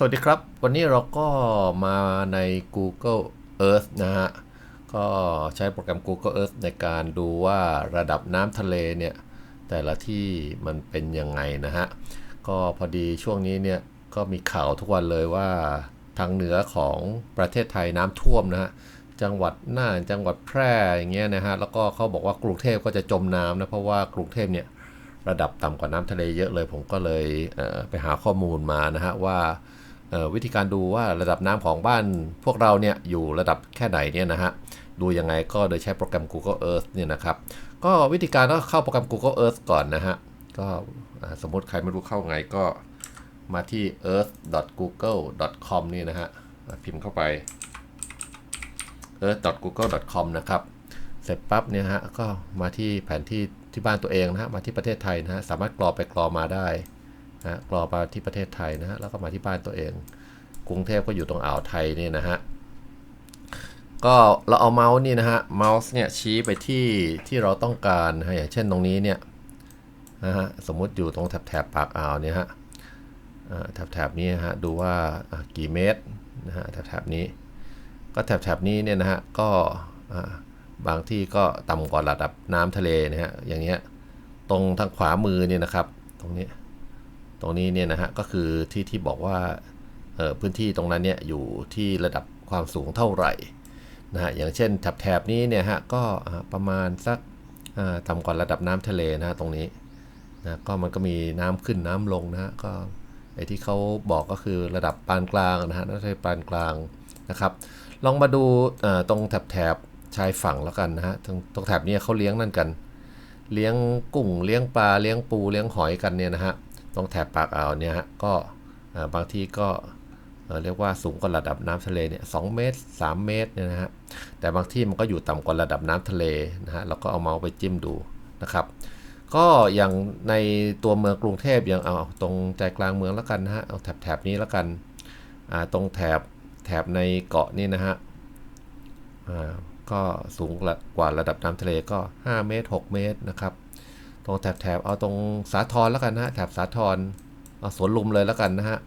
สวัสดีครับ วันนี้เราก็มาใน Google Earth นะฮะ ก็ใช้โปรแกรม Google Earth ในการดูว่าระดับน้ำทะเลเนี่ย แต่ละที่มันเป็นยังไงนะฮะ ก็พอดีช่วงนี้เนี่ย ก็มีข่าวทุกวันเลยว่าทางเหนือของประเทศไทยน้ำท่วมนะฮะ จังหวัดน่านจังหวัดแพร่อย่างเงี้ยนะฮะ แล้วก็เขาบอกว่ากรุงเทพก็จะจมน้ำนะ เพราะว่ากรุงเทพเนี่ยระดับต่ำกว่าน้ำทะเลเยอะเลย ผมก็เลยเไปหาข้อมูลมานะฮะว่า วิธีการดูว่าระดับน้ำของบ้านพวกเราเนี่ยอยู่ระดับแค่ไหนเนี่ยนะฮะดูยังไงก็โดยใช้โปรแกรม Google Earth เนี่ยนะครับ ก็วิธีการก็เข้าโปรแกรม Google Earth ก่อนนะฮะก็สมมติใครไม่รู้เข้าไงก็มาที่ earth.google.com นี่นะฮะพิมพ์เข้าไป earth.google.com นะครับ เสร็จปั๊บเนี่ยฮะก็มาที่แผนที่ที่บ้านตัวเองนะฮะมาที่ประเทศไทยนะฮะสามารถกรอไปกรอมาได้ นะกรอมาที่ประเทศไทยนะฮะแล้วก็มาที่บ้านตัวเอง กรุงเทพก็อยู่ตรงอ่าวไทยนี่นะฮะก็เราเอาเมาส์นี่นะฮะเมาส์เนี่ยชี้ไปที่ที่เราต้องการนะอย่างเช่นตรงนี้เนี่ยนะฮะสมมุติอยู่ตรงแถบแถบปากอ่าวเนี่ยฮะแถบแถบนี้ฮะดูว่ากี่เมตรนะฮะแถบแถบนี้ ก็แถบแถบนี้เนี่ยนะฮะก็บางที่ก็ต่ำกว่าระดับน้ำทะเลนะฮะอย่างเงี้ยตรงทางขวามือเนี่ยนะครับ ตรงนี้ ตรงนี้เนี่ยนะฮะก็คือที่ที่บอกว่าพื้นที่ตรงนั้นเนี่ยอยู่ที่ระดับความสูงเท่าไหร่นะฮะอย่างเช่นแถบนี้เนี่ยฮะก็ประมาณสักต่ำกว่าระดับน้ำทะเลนะะตรงนี้นะก็มันก็มีน้ำขึ้นน้ำลงนะฮะก็ไอที่เขาบอกก็คือระดับปานกลางนะฮะน้ำทะปานกลางนะครับ ลองมาดูตรงแถบชายฝั่งแล้วกันนะฮะตรงตรงแถบนี้เขาเลี้ยงนั่นกัน เลี้ยงกุ้งเลี้ยงปลาเลี้ยงปูเลี้ยงหอยกันเนี่ยนะฮะ ตรงแถบปากอ่าวเนี่ยก็บางที่ก็เรียกว่าสูงกว่าระดับน้ำทะเลเนี่ยสเมตร 3 เมตรเนี่ยนะฮะแต่บางที่มันก็อยู่ต่ำกว่าระดับน้ำทะเลนะฮะเราก็เอาเมาส์ไปจิ้มดูนะครับ ก็อย่างในตัวเมืองกรุงเทพอย่างเอาตรงใจกลางเมืองแล้วกันนะฮะเอาแถบแถบนี้แล้วกันตรงแถบแถบในเกาะนี่นะฮะก็สูงกว่าระดับน้ำทะเลก็ 5 เมตร 6 เมตรนะครับ ตรงแถบแถบเอาตรงสาทรแล้วกันนะฮะแถบสาทรเอาสวนลุมเลยแล้วกันนะฮะ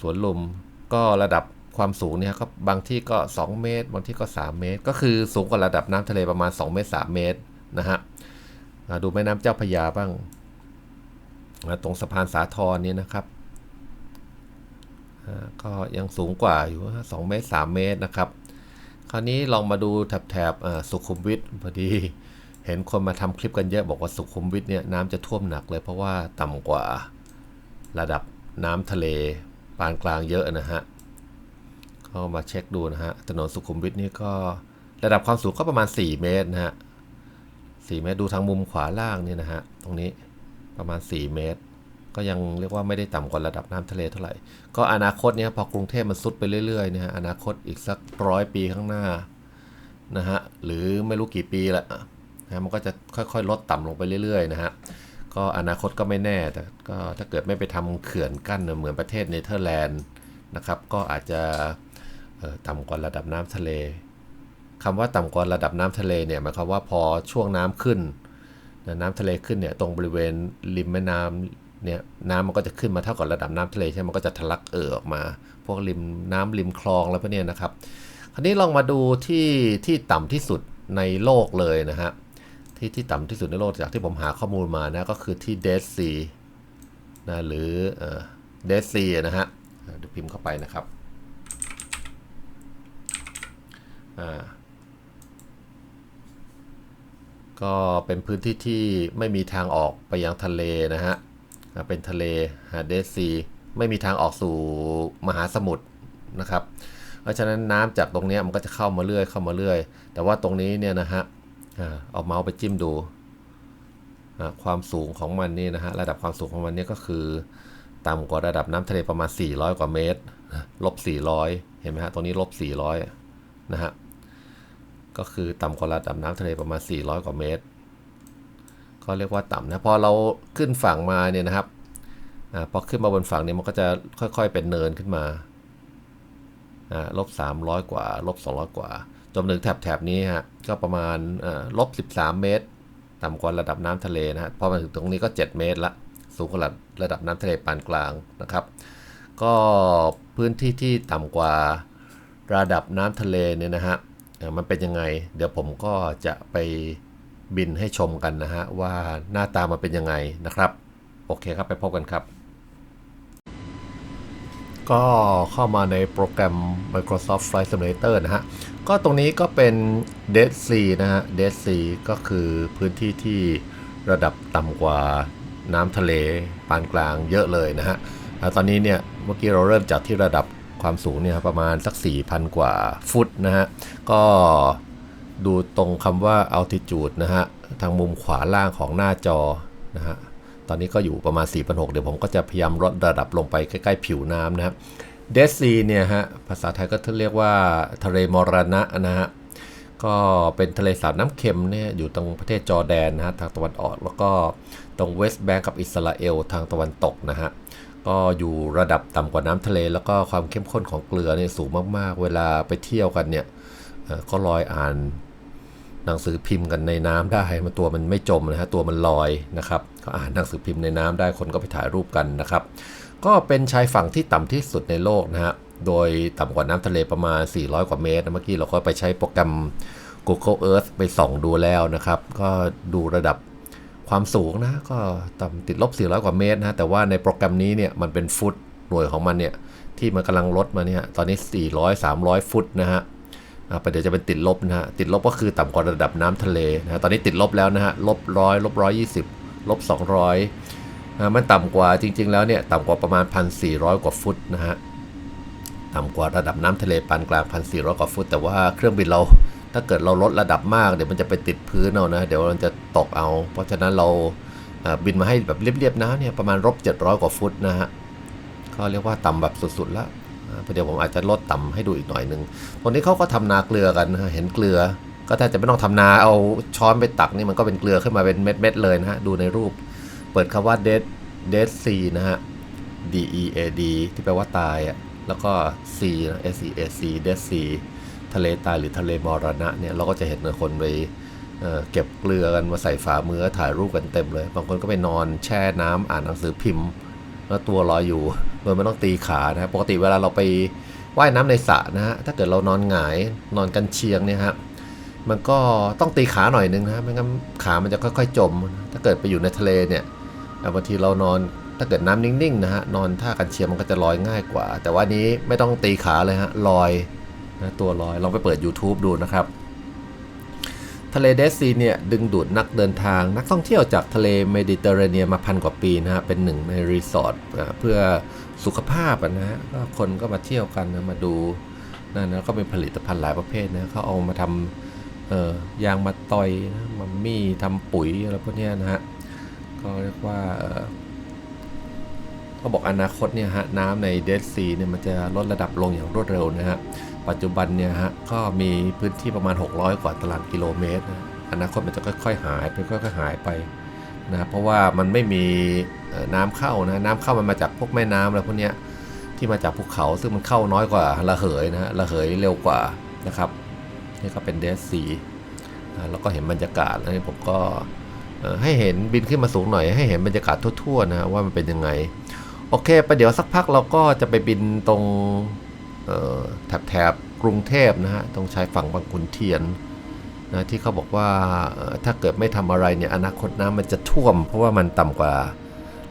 สวนลุมก็ระดับความสูงเนี่ยก็บางที่ก็ 2 เมตร บางที่ก็ 3 เมตร ก็คือสูงกว่าระดับน้ำทะเลประมาณ 2 เมตร 3 เมตรนะฮะดูแม่น้ำเจ้าพยาบ้างตรงสะพานสาทรนี่นะครับก็ยังสูงกว่าอยู่ 2 เมตร 3 เมตรนะครับ คราวนี้ลองมาดูแถบแถบสุขุมวิทพอดี ห็นคนมาทำคลิปกันเยอะบอกว่าสุขุมวิทเนี่ยน้ำจะท่วมหนักเลย เพราะว่าต่ำกว่าระดับน้ำทะเลปานกลางเยอะนะฮะก็มาเช็คดูนะฮะถนนสุขุมวิทนี่ก็ระดับความสูงก็ประมาณ 4 เมตรนะฮะ4เมตรดูทางมุมขวาล่างนี่นะฮะตรงนี้ประมาณ 4 เมตร ก็ยังเรียกว่าไม่ได้ต่ำกว่าระดับน้ำทะเลเท่าไหร่ ก็อนาคตเนี่ยพอกรุงเทพมันซุดไปเรื่อยๆเนี่ยอนาคตอีกสักร้อยปีข้างหน้านะฮะหรือไม่รู้กี่ปีละ นะมันก็จะค่อยๆ ลดต่ำลงไปเรื่อยๆนะฮะก็อนาคตก็ไม่แน่แต่ก็ถ้าเกิดไม่ไปทำเขื่อนกั้นเหมือนประเทศเนเธอร์แลนด์นะครับ ก็อาจจะต่ำกว่าระดับน้ำทะเลคำว่าต่ำกว่าระดับน้ำทะเลเนี่ยหมายความว่าพอช่วงน้ำขึ้น น้ำทะเลขึ้นเนี่ยตรงบริเวณริมแม่น้ำเนี่ยน้ำมันก็จะขึ้นมาเท่ากับระดับน้ำทะเลใช่ไหมมันก็จะทะลักเอ่อออกมา พวกริมน้ำริมคลองแล้วพวกนี้นะครับ คราวนี้ลองมาดูที่ที่ต่ำที่สุดในโลกเลยนะฮะ ที่ที่ต่ำที่สุดในโลกจากที่ผมหาข้อมูลมานะก็คือที่เดซีนะหรือเดซีนะฮะเดี๋ยวพิมพ์เข้าไปนะครับก็เป็นพื้นที่ที่ไม่มีทางออกไปยังทะเลนะฮะเป็นทะเลฮาเดซีไม่มีทางออกสู่มหาสมุทรนะครับ เพราะฉะนั้นน้ำจากตรงนี้มันก็จะเข้ามาเรื่อยเข้ามาเรื่อย แต่ว่าตรงนี้เนี่ยนะฮะ เอาเมาส์ไปจิ้มดูความสูงของมันนี่นะฮะระดับความสูงของมันนี่ก็คือต่ำกว่าระดับน้ำทะเลประมาณ 400 กว่าเมตรลบ400 เห็นไหมฮะตรงนี้ลบ400นะฮะก็คือต่ำกว่าระดับน้ำทะเลประมาณ 400 กว่าเมตร ก็เรียกว่าต่ำนะพอเราขึ้นฝั่งมาเนี่ยนะครับอพอขึ้นมาบนฝั่งเนี่ยมันก็จะค่อยๆเป็นเนินขึ้นมาลบ300 กว่าลบ200 กว่า จนถึงแถบๆนี้ฮะก็ประมาณลบ13 เมตร ต่ำกว่าระดับน้ำทะเลนะฮะพอมาถึงตรงนี้ก็ 7 เมตรละ สูงกว่าระดับน้ำทะเลปานกลางนะครับ ก็พื้นที่ที่ต่ำกว่าระดับน้ำทะเลเนี่ยนะฮะมันเป็นยังไง เดี๋ยวผมก็จะไปบินให้ชมกันนะฮะว่าหน้าตามันเป็นยังไงนะครับ โอเคครับไปพบกันครับ ก็เข้ามาในโปรแกรม Microsoft Flight Simulator นะฮะ ก็ตรงนี้ก็เป็น Dead Sea นะฮะ Dead Sea ก็คือพื้นที่ที่ระดับต่ำกว่าน้ำทะเลปานกลางเยอะเลยนะฮะ ตอนนี้เนี่ยเมื่อกี้เราเริ่มจากที่ระดับความสูงเนี่ยประมาณสัก 4,000 กว่าฟุตนะฮะ ก็ดูตรงคำว่า altitude นะฮะ ทางมุมขวาล่างของหน้าจอนะฮะ ตอนนี้ก็อยู่ประมาณ 4,600 เดี๋ยวผมก็จะพยายามลดระดับลงไปใกล้ๆผิวน้ำนะครับเดซีเนี่ยฮะภาษาไทยก็เรียกว่าทะเลมรณะนะฮะก็เป็นทะเลสาบน้ำเค็มเนี่ยอยู่ตรงประเทศจอร์แดนนะฮะทางตะวันออก แล้วก็ตรงเวสต์แบงก์กับอิสราเอลทางตะวันตกนะฮะก็อยู่ระดับต่ำกว่าน้ำทะเล แล้วก็ความเข้มข้นของเกลือเนี่ยสูงมากๆ เวลาไปเที่ยวกันเนี่ยก็ลอยอ่าน หนังสือพิมพ์กันในน้ำได้มันตัวมันไม่จมนะฮะตัวมันลอยนะครับก็อ่านหนังสือพิมพ์ในน้ำได้คนก็ไปถ่ายรูปกันนะครับ ก็เป็นชายฝั่งที่ต่ำที่สุดในโลกนะฮะโดยต่ำกว่าน้ำทะเลประมาณ 400 กว่าเมตรเมื่อกี้เราก็ไปใช้โปรแกรม Google Earth ไปส่องดูแล้วนะครับ ก็ดูระดับความสูงนะก็ต่ำติดลบ 400 กว่าเมตรนะแต่ว่าในโปรแกรมนี้เนี่ยมันเป็นฟุตหน่วยของมันเนี่ยที่มันกำลังลดมาเนี่ยตอนนี้ 400 300 ฟุตนะฮะ ประเดี๋ยวจะเป็นติดลบนะฮะ ติดลบก็คือต่ำกว่าระดับน้ำทะเลนะฮะ ตอนนี้ติดลบแล้วนะฮะ ลบร้อยลบร้อยยี่สิบลบสองร้อยมันต่ำกว่าจริง ๆ แล้วเนี่ยต่ำกว่าประมาณ 1,400 กว่าฟุตนะฮะ ต่ำกว่าระดับน้ำทะเลปานกลาง 1,400 กว่าฟุต แต่ว่าเครื่องบินเราถ้าเกิดเราลดระดับมากเดี๋ยวมันจะไปติดพื้นเอานะ เดี๋ยวมันจะตกเอา เพราะฉะนั้นเราบินมาให้แบบเรียบๆนะเนี่ยประมาณลบ700 กว่าฟุตนะฮะก็เรียกว่าต่ำแบบสุดๆแล้ว เดี๋ยวผมอาจจะลดต่ำให้ดูอีกหน่อยหนึ่งตรงนี้เขาก็ทำนาเกลือกันนะฮะเห็นเกลือ ก็ถ้าจะไม่ต้องทำนาเอาช้อนไปตักนี่มันก็เป็นเกลือขึ้นมาเป็นเม็ดๆเลยนะฮะดูในรูป เปิดคำว่า dead dead sea นะฮะ D E A D ที่แปลว่าตายอะแล้วก็ sea นะ S E A C dead sea ทะเลตายหรือทะเลมรณะเนี่ยเราก็จะเห็นคนไปเเก็บเกลือกันมาใส่ฝ่ามือถ่ายรูปกันเต็มเลย บางคนก็ไปนอนแช่น้ำอ่านหนังสือพิมพ์ แล้วตัวลอยอยู่โดยไม่ต้องตีขานะปกติเวลาเราไปว่ายน้ำในสระนะฮะถ้าเกิดเรานอนหงายนอนกันเชียงเนี่ยฮะมันก็ต้องตีขาหน่อยนึงนะไม่งั้นขามันจะค่อย ๆ จม ถ้าเกิดไปอยู่ในทะเลเนี่ยบางทีเรานอนถ้าเกิดน้ำนิ่งๆนะฮะนอนท่ากันเชียงมันก็จะลอยง่ายกว่า แต่ว่านี้ไม่ต้องตีขาเลยฮะลอยนะตัวลอยลองไปเปิด YouTube ดูนะครับ ทะเลเดซีเนี่ยดึงดูดนักเดินทาง นักท่องเที่ยวจากทะเลเมดิเตอร์เรเนียนมาพันกว่าปีนะฮะเป็นหนึ่งในรีสอร์ทเพื่อสุขภาพนะฮะก็คนก็มาเที่ยวกันนะมาดูนั่นนะก็เป็นผลิตภัณฑ์หลายประเภทนะเขาเอามาทำเอ่อยางมาต่อยนะมัมมี่ทำปุ๋ยอะไรพวกนี้นะฮะก็เรียกว่าเขาบอกอนาคตเนี่ยฮะน้ำในเดซีเนี่ยมันจะลดระดับลงอย่างรวดเร็วนะฮะ ปัจจุบันเนี่ยฮะก็มีพื้นที่ประมาณ 600 กว่าตารางกิโลเมตรนะอนาคตมันจะค่อยๆหายไปค่อยๆหายไปนะเพราะว่ามันไม่มีน้ำเข้านะน้ำเข้ามันมาจากพวกแม่น้ำอะไรพวกเนี้ยที่มาจากภูเขาซึ่งมันเข้าน้อยกว่าระเหยนะฮะระเหยเร็วกว่านะครับนี่ก็เป็นเดซีนะแล้วก็เห็นบรรยากาศแล้วนี่ผมก็ให้เห็นบินขึ้นมาสูงหน่อย ให้เห็นบรรยากาศทั่วๆนะว่ามันเป็นยังไง โอเคไปเดี๋ยวสักพักเราก็จะไปบินตรง แถบแถบกรุงเทพนะฮะตรงชายฝั่งบางขุนเทียนนะที่เขาบอกว่าถ้าเกิดไม่ทำอะไรเนี่ยอนาคตน้ำมันจะท่วม เพราะว่ามันต่ำกว่า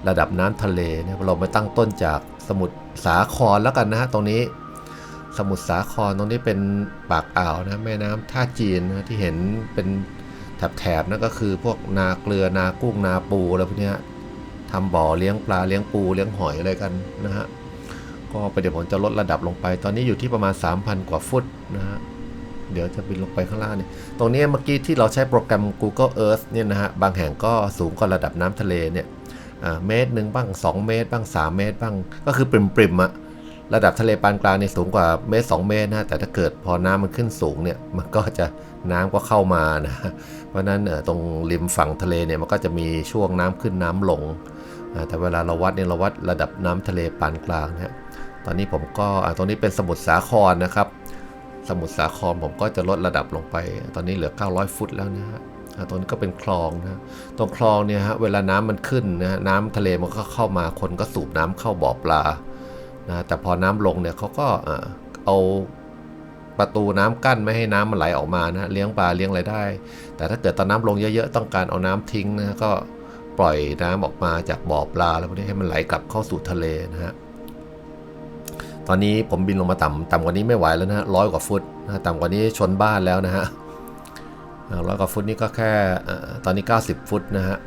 ระดับน้ำทะเลเนี่ยเรามาตั้งต้นจากสมุทรสาครแล้วกันนะฮะตรงนี้ สมุทรสาครตรงนี้เป็นปากอ่าวนะแม่น้ำท่าจีนนะที่เห็นเป็นแถบแถบๆนั่นก็คือพวกนาเกลือนากุ้งนาปูอะไรพวกนี้ทำบ่อเลี้ยงปลาเลี้ยงปูเลี้ยงหอยอะไรกันนะฮะ ก็ไปเดี๋ยวผมจะลดระดับลงไป ตอนนี้อยู่ที่ประมาณ 3,000 กว่าฟุตนะฮะเดี๋ยวจะบินลงไปข้างล่างเนี่ย ตรงนี้เมื่อกี้ที่เราใช้โปรแกรม Google Earth เนี่ยนะฮะ บางแห่งก็สูงกว่าระดับน้ำทะเลเนี่ยเมตรหนึ่งบ้าง 2 เมตร บ้าง 3 เมตร บ้าง ก็คือปริมๆอะระดับทะเลปานกลางเนี่ยสูงกว่าเมตร 2 เมตรนะแต่ถ้าเกิดพอน้ำมันขึ้นสูงเนี่ย มันก็จะน้ำก็เข้ามานะ เพราะนั้นเออตรงริมฝั่งทะเลเนี่ยมันก็จะมีช่วงน้ำขึ้นน้ำลง แต่เวลาเราวัดเนี่ยเราวัดระดับน้ำทะเลปานกลางนะ อนนี้ผมก็ตรงนี้เป็นสมุทรสาครนะครับ สมุทรสาครผมก็จะลดระดับลงไป ตอนนี้เหลือ 900 ฟุตแล้วนะฮะตรงนี้ก็เป็นคลองนะตรงคลองเนี่ยฮะเวลาน้ำมันขึ้นนะฮะน้ำทะเลมันก็เข้ามาคนก็สูบน้ำเข้าบ่อปลานะแต่พอน้ำลงเนี่ยเขาก็เอาประตูน้ำกั้นไม่ให้น้ำมันไหลออกมานะเลี้ยงปลาเลี้ยงอะไรได้ แต่ถ้าเกิดตอนน้ำลงเยอะๆต้องการเอาน้ำทิ้งนะก็ปล่อยน้ำออกมาจากบ่อปลาแล้วพวกนี้ให้มันไหลกลับเข้าสู่ทะเลนะฮะ ตอนนี้ผมบินลงมาต่ำต่ำกว่านี้ไม่ไหวแล้วนะฮะร้อยกว่าฟุตนะต่ำกว่านี้ชนบ้านแล้วนะฮะร้อยกว่าฟุตนี่ก็แค่ตอนนี้ 90 ฟุตนะฮะ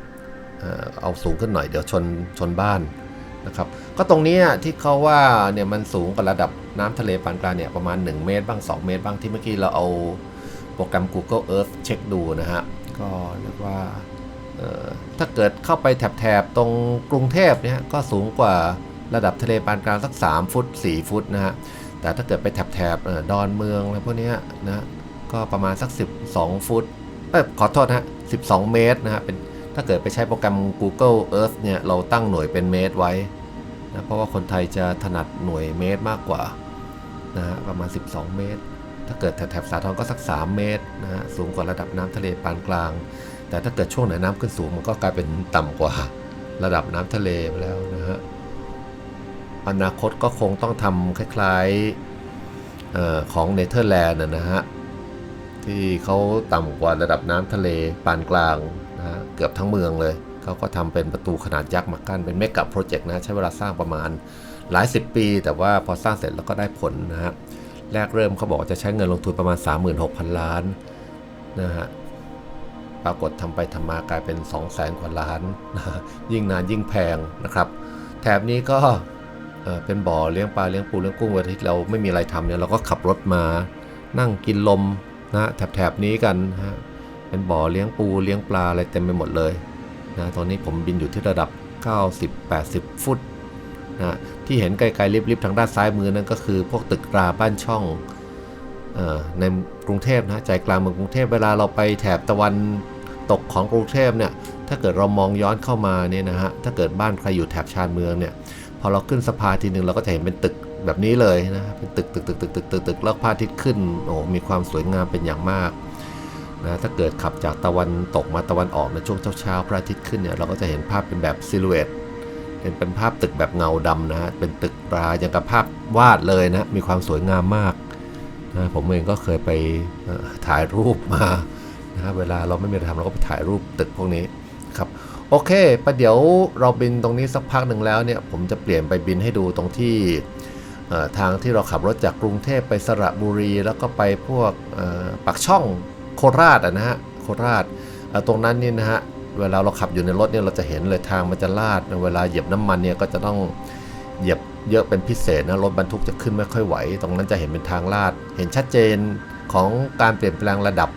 เอาสูงขึ้นหน่อยเดี๋ยวชนชนบ้านนะครับก็ตรงนี้ที่เขาว่าเนี่ยมันสูงกว่าระดับน้ำทะเลปานกลางเนี่ยประมาณ 1 เมตรบ้าง 2 เมตรบ้างที่เมื่อกี้เราเอาโปรแกรม Google Earth เช็คดูนะฮะก็เรียกว่าถ้าเกิดเข้าไปแถบๆตรงกรุงเทพเนี่ยก็สูงกว่า ระดับทะเลปานกลางสัก 3 ฟุต 4 ฟุตนะฮะ แต่ถ้าเกิดไปแถบๆเอ่อดอนเมืองอะไรพวกนี้นะก็ประมาณสัก 12 ฟุตเอ้ขอโทษนะฮะ 12 เมตรนะฮะเป็นถ้าเกิดไปใช้โปรแกรม Google Earth เนี่ยเราตั้งหน่วยเป็นเมตรไว้นะเพราะว่าคนไทยจะถนัดหน่วยเมตรมากกว่านะฮะประมาณ 12 เมตร ถ้าเกิดแถบสาทรก็สัก 3 เมตรนะฮะสูงกว่าระดับน้ำทะเลปานกลาง แต่ถ้าเกิดช่วงไหนน้ำขึ้นสูงมันก็กลายเป็นต่ำกว่าระดับน้ำทะเลไปแล้วนะฮะ อนาคตก็คงต้องทำคล้ายๆออของเนเธอร์แลนด์นะฮะ ที่เขาต่ำกว่าระดับน้ำทะเลปานกลางนะฮะเกือบทั้งเมืองเลยเขาก็ทำเป็นประตูขนาดยักษ์มากั้นเป็นเมกะโปรเจกต์นะใช้เวลาสร้างประมาณหลายสิบปี แต่ว่าพอสร้างเสร็จแล้วก็ได้ผลนะฮะแรกเริ่มเขาบอกจะใช้เงินลงทุนประมาณ 36,000 ล้านนะฮะปรากฏทำไปทำมากลายเป็น 2 0 0แสนกว่าล้านนะยิ่งนานยิ่งแพงนะครับ แถบนี้ก็ เป็นบ่อเลี้ยงปลาเลี้ยงปูเลี้ยงกุ้งวลาที่เราไม่มีอะไรทำเนี่ยเราก็ขับรถมานั่งกินลมนะแถบแถบนี้กันฮะเป็นบ่อเลี้ยงปูเลี้ยงปลาอะไรเต็มไปหมดเลยนะตอนนี้ผมบินอยู่ที่ระดับ 90-80 ฟุตนะที่เห็นไกลๆริบๆทางด้านซ้ายมือนั่นก็คือพวกตึกราบ้านช่องออในกรุงเทพนะใจกลางเมืองกรุงเทพเวลาเราไปแถบตะวันตกของกรุงเทพเนี่ยถ้าเกิดเรามองย้อนเข้ามาเนี่ยนะฮะถ้าเกิดบ้านใครอยู่แถบชานเมืองเนี่ย พอเราขึ้นสะพานทีหนึ่งเราก็จะเห็นเป็นตึกแบบนี้เลยนะเป็นตึกตึกตึกตึกตึกตึกตึกแล้วพระอาทิตย์ขึ้นโอ้มีความสวยงามเป็นอย่างมากนะถ้าเกิดขับจากตะวันตกมาตะวันออกในช่วงเช้าๆพระอาทิตย์ขึ้นเนี่ยเราก็จะเห็นภาพเป็นแบบซิลูเอตเป็นเป็นภาพตึกแบบเงาดำนะฮะเป็นตึกปลาอย่างกับภาพวาดเลยนะมีความสวยงามมากนะผมเองก็เคยไปถ่ายรูปมานะเวลาเราไม่มีอะไรทำเราก็ไปถ่ายรูปตึกพวกนี้ครับ โอเคประเดี๋ยวเราบินตรงนี้สักพักหนึ่งแล้วเนี่ย ผมจะเปลี่ยนไปบินให้ดูตรงที่ทางที่เราขับรถจากกรุงเทพไปสระบุรี แล้วก็ไปพวกปากช่องโคราชอะนะฮะโคราชตรงนั้นนี่นะฮะเวลาเราขับอยู่ในรถเนี่ยเราจะเห็นเลยทางมันจะลาดเวลาเหยียบน้ำมันเนี่ยก็จะต้องเหยียบเยอะเป็นพิเศษนะรถบรรทุกจะขึ้นไม่ค่อยไหว ตรงนั้นจะเห็นเป็นทางลาด เห็นชัดเจนของการเปลี่ยนแปลงระดับ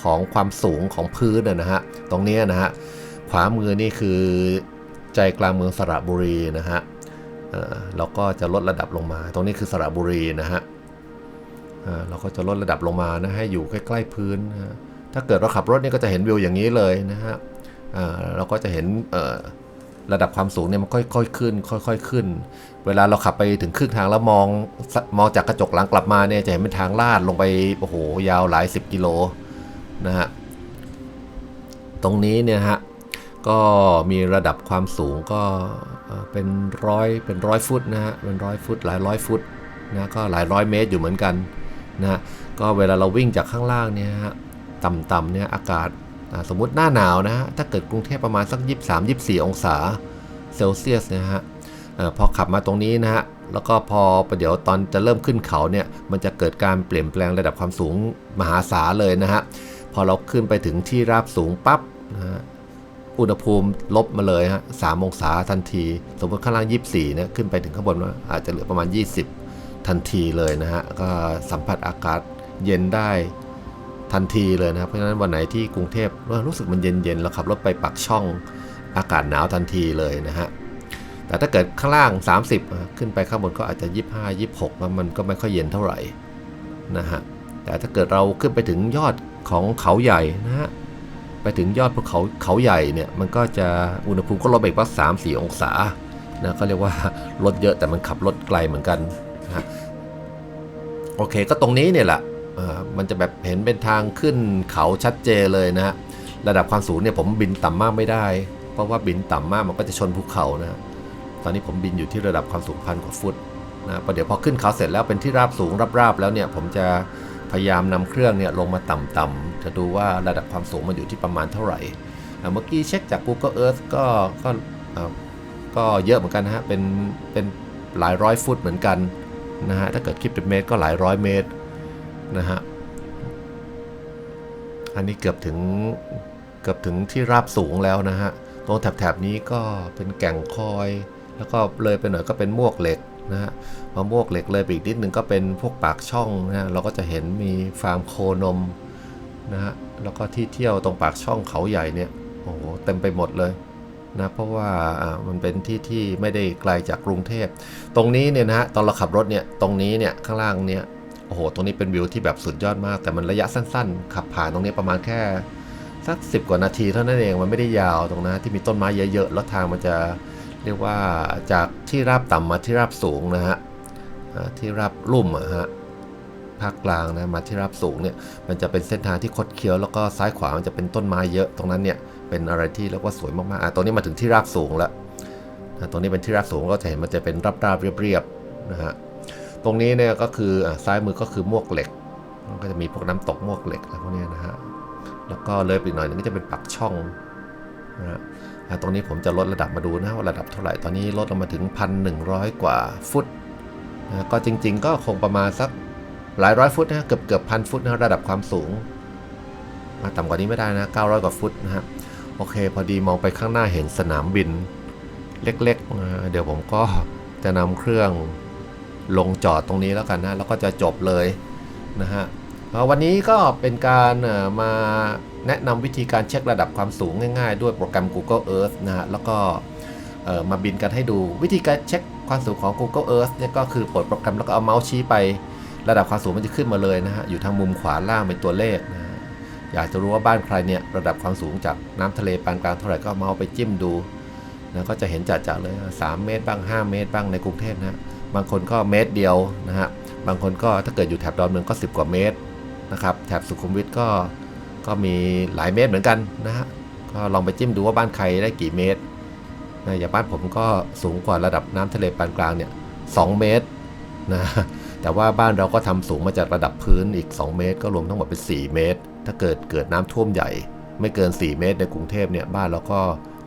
ของความสูงของพื้นนะฮะตรงนี้นะฮะ ขวามือนี่คือใจกลางเมืองสระบุรีนะฮะเราก็จะลดระดับลงมา ตรงนี้คือสระบุรีนะฮะเราก็จะลดระดับลงมานะให้อยู่ใกล้ๆพื้นนะฮะถ้าเกิดเราขับรถนี่ก็จะเห็นวิวอย่างนี้เลยนะฮะเราก็จะเห็นระดับความสูงเนี่ยมันค่อยๆขึ้น ค่อยๆขึ้น เวลาเราขับไปถึงครึ่งทางแล้วมองมองจากกระจกหลังกลับมาเนี่ยจะเห็นเป็นทางลาดลงไปโอ้โหยาวหลายสิบกิโลนะฮะตรงนี้เนี่ยฮะ ก็มีระดับความสูงก็เป็นร้อยเป็นร้อยฟุตนะฮะเป็นร้อยฟุตหลายร้อยฟุตนะก็หลายร้อยเมตรอยู่เหมือนกันนะฮะก็เวลาเราวิ่งจากข้างล่างเนี่ยฮะต่ำๆเนี่ยอากาศสมมุติหน้าหนาวนะฮะถ้าเกิดกรุงเทพประมาณสัก 23 24 องศาเซลเซียสนะฮะพอขับมาตรงนี้นะฮะแล้วก็พอประเดี๋ยวตอนจะเริ่มขึ้นเขาเนี่ยมันจะเกิดการเปลี่ยนแปลงระดับความสูงมหาศาลเลยนะฮะพอเราขึ้นไปถึงที่ราบสูงปั๊บนะฮะ อุณหภูมิลบมาเลยฮะสามองศาทันที สมมติข้างล่าง 24เนี่ยขึ้นไปถึงข้างบนว่าอาจจะเหลือประมาณ 20 ทันทีเลยนะฮะ ก็สัมผัสอากาศเย็นได้ทันทีเลยนะครับ เพราะฉะนั้นวันไหนที่กรุงเทพรู้สึกมันเย็นๆเราขับรถไปปักช่องอากาศหนาวทันทีเลยนะฮะ แต่ถ้าเกิดข้างล่าง 30 ขึ้นไปข้างบนก็อาจจะ 25 26แล้วมันก็ไม่ค่อยเย็นเท่าไหร่นะฮะ แต่ถ้าเกิดเราขึ้นไปถึงยอดของเขาใหญ่นะฮะ ไปถึงยอดภูเขาเขาใหญ่เนี่ยมันก็จะอุณหภูมิก็ลดไปอีกว่า3 4องศานะก็เรียกว่าลดเยอะแต่มันขับรถไกลเหมือนกันนะโอเคก็ตรงนี้เนี่ยแหละอ่อมันจะแบบเห็นเป็นทางขึ้นเขาชัดเจนเลยนะฮะระดับความสูงเนี่ยผมบินต่ำมากไม่ได้ เพราะว่าบินต่ำมากมันก็จะชนภูเขานะฮะตอนนี้ผมบินอยู่ที่ระดับความสูงพันกว่าฟุตนะประเดี๋ยวพอขึ้นเขาเสร็จแล้วเป็นที่ราบสูงราบๆแล้วเนี่ยผมจะ พยายามนำเครื่องเนี่ยลงมาต่ำๆจะดูว่าระดับความสูงมันอยู่ที่ประมาณเท่าไหร่ เมื่อกี้เช็คจาก Google Earth ก็ก็ก็เยอะเหมือนกันนะฮะ เป็นเป็นหลายร้อยฟุตเหมือนกันนะฮะ ถ้าเกิดคิดเป็นเมตรก็หลายร้อยเมตรนะฮะ อันนี้เกือบถึงเกือบถึงที่ราบสูงแล้วนะฮะ ตรงแถบๆนี้ก็เป็นแก่งคอย แล้วก็เลยไปหน่อยก็เป็นมวกเหล็ก นะฮะพอมวกเหล็กเลยไปอีกนิดนึงก็เป็นพวกปากช่องนะฮะเราก็จะเห็นมีฟาร์มโคนมนะฮะแล้วก็ที่เที่ยวตรงปากช่องเขาใหญ่เนี่ยโอ้โหเต็มไปหมดเลยนะเพราะว่าอ่ามันเป็นที่ที่ไม่ได้ไกลจากกรุงเทพ ตรงนี้เนี่ยนะฮะตอนเราขับรถเนี่ยตรงนี้เนี่ยข้างล่างเนี่ยโอ้โหตรงนี้เป็นวิวที่แบบสุดยอดมาก แต่มันระยะสั้นๆ ขับผ่านตรงนี้ประมาณแค่สักสิบกว่านาทีเท่านั้นเองมันไม่ได้ยาวตรงนั้นที่มีต้นไม้เยอะๆแล้วทางมันจะ เรียกว่าจากที่ราบต่ำมาที่ราบสูงนะฮะที่ราบลุ่มอะฮะภาคกลางนะมาที่ราบสูงเนี่ยมันจะเป็นเส้นทางที่คดเคี้ยวแล้วก็ซ้ายขวามันจะเป็นต้นไม้เยอะตรงนั้นเนี่ยเป็นอะไรที่เรียกว่าสวยมากๆอะตรงนี้มาถึงที่ราบสูงแล้วตรงนี้เป็นที่ราบสูงก็จะเห็นมันจะเป็นราบๆเรียบๆนะฮะตรงนี้เนี่ยก็คืออะซ้ายมือก็คือมวกเหล็กก็จะมีพวกน้ำตกมวกเหล็กอะไรพวกนี้นะฮะแล้วก็เลยไปหน่อยนึงก็จะเป็นปักช่อง นะฮะตรงนี้ผมจะลดระดับมาดูนะว่าระดับเท่าไหร่ ตอนนี้ลดลงมาถึง 1,100 กว่าฟุตนะก็จริง ๆ ก็คงประมาณสักหลายร้อยฟุตนะเกือบเกือบพันฟุตนะระดับความสูงมาต่ำกว่านี้ไม่ได้นะ 900 กว่าฟุตนะฮะโอเค พอดีมองไปข้างหน้าเห็นสนามบิน เล็กๆนะเดี๋ยวผมก็จะนำเครื่องลงจอดตรงนี้แล้วกันนะ แล้วก็จะจบเลยนะฮะวันนี้ก็เป็นการมา แนะนำวิธีการเช็คระดับความสูงง่ายๆ ด้วยโปรแกรม Google Earth นะฮะแล้วก็มาบินกันให้ดูวิธีการเช็คความสูงของ Google Earth เนี่ยก็คือเปิดโปรแกรมแล้วก็เอาเมาส์ชี้ไประดับความสูงมันจะขึ้นมาเลยนะฮะอยู่ทางมุมขวาล่างเป็นตัวเลขนะฮะอยากจะรู้ว่าบ้านใครเนี่ยระดับความสูงจากน้ำทะเลปานกลางเท่าไหร่ก็เมาส์ไปจิ้มดูนะก็จะเห็นจัดๆเลย 3 เมตรบ้าง 5 เมตรบ้างในกรุงเทพนะฮะบางคนก็เมตรเดียวนะฮะบางคนก็ถ้าเกิดอยู่แถบดอนเมืองก็ 10 กว่าเมตรนะครับแถบสุขุมวิทก็ ก็มีหลายเมตรเหมือนกันนะฮะก็ลองไปจิ้มดูว่าบ้านใครได้กี่เมตรนะอย่างบ้านผมก็สูงกว่าระดับน้ำทะเลปานกลางเนี่ยสเมตรนะแต่ว่าบ้านเราก็ทำสูงมาจากระดับพื้นอีก 2 เมตร ก็รวมทั้งหมดเป็น 4 เมตร ถ้าเกิดเกิดน้ำท่วมใหญ่ ไม่เกิน 4 เมตรในกรุงเทพเนี่ยบ้านเราก็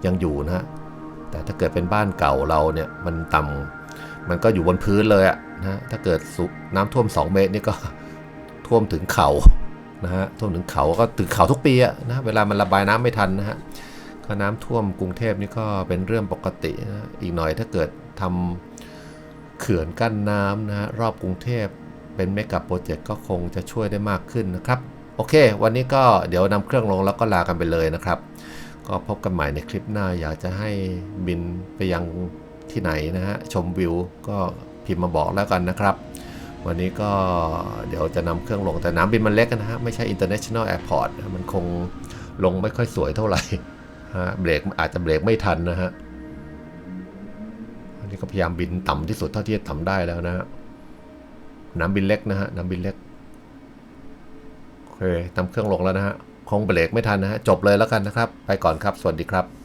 ยังอยู่นะฮะแต่ถ้าเกิดเป็นบ้านเก่าเราเนี่ยมันต่ำมันก็อยู่บนพื้นเลยอะนะถ้าเกิดน้ำท่วม 2 เมตรนี่ก็ท่วมถึงเข่า นะฮะท่วมถึงเขาก็ถึงเขาทุกปีอะนะเวลามันระบายน้ำไม่ทันนะฮะก็น้ำท่วมกรุงเทพนี่ก็เป็นเรื่องปกตินะอีกหน่อยถ้าเกิดทำเขื่อนกั้นน้ำนะฮะรอบกรุงเทพเป็นเมกะโปรเจกต์ก็คงจะช่วยได้มากขึ้นนะครับ โอเค วันนี้ก็เดี๋ยวนำเครื่องลงแล้วก็ลากันไปเลยนะครับ ก็พบกันใหม่ในคลิปหน้าอยากจะให้บินไปยังที่ไหนนะฮะชมวิวก็พิมพ์มาบอกแล้วกันนะครับ วันนี้ก็เดี๋ยวจะนำเครื่องลงแต่น้ำบินมันเล็กนะฮะ ไม่ใช่ international airport มันคงลงไม่ค่อยสวยเท่าไหร่ฮะเบรกอาจจะเบรกไม่ทันนะฮะอันนี้ก็พยายามบินต่ำที่สุดเท่าที่จะทำได้แล้วนะฮะน้ำบินเล็กนะฮะน้ำบินเล็กโอเคนำเครื่องลงแล้วนะฮะคงเบรกไม่ทันนะฮะจบเลยแล้วกันนะครับ ไปก่อนครับ สวัสดีครับ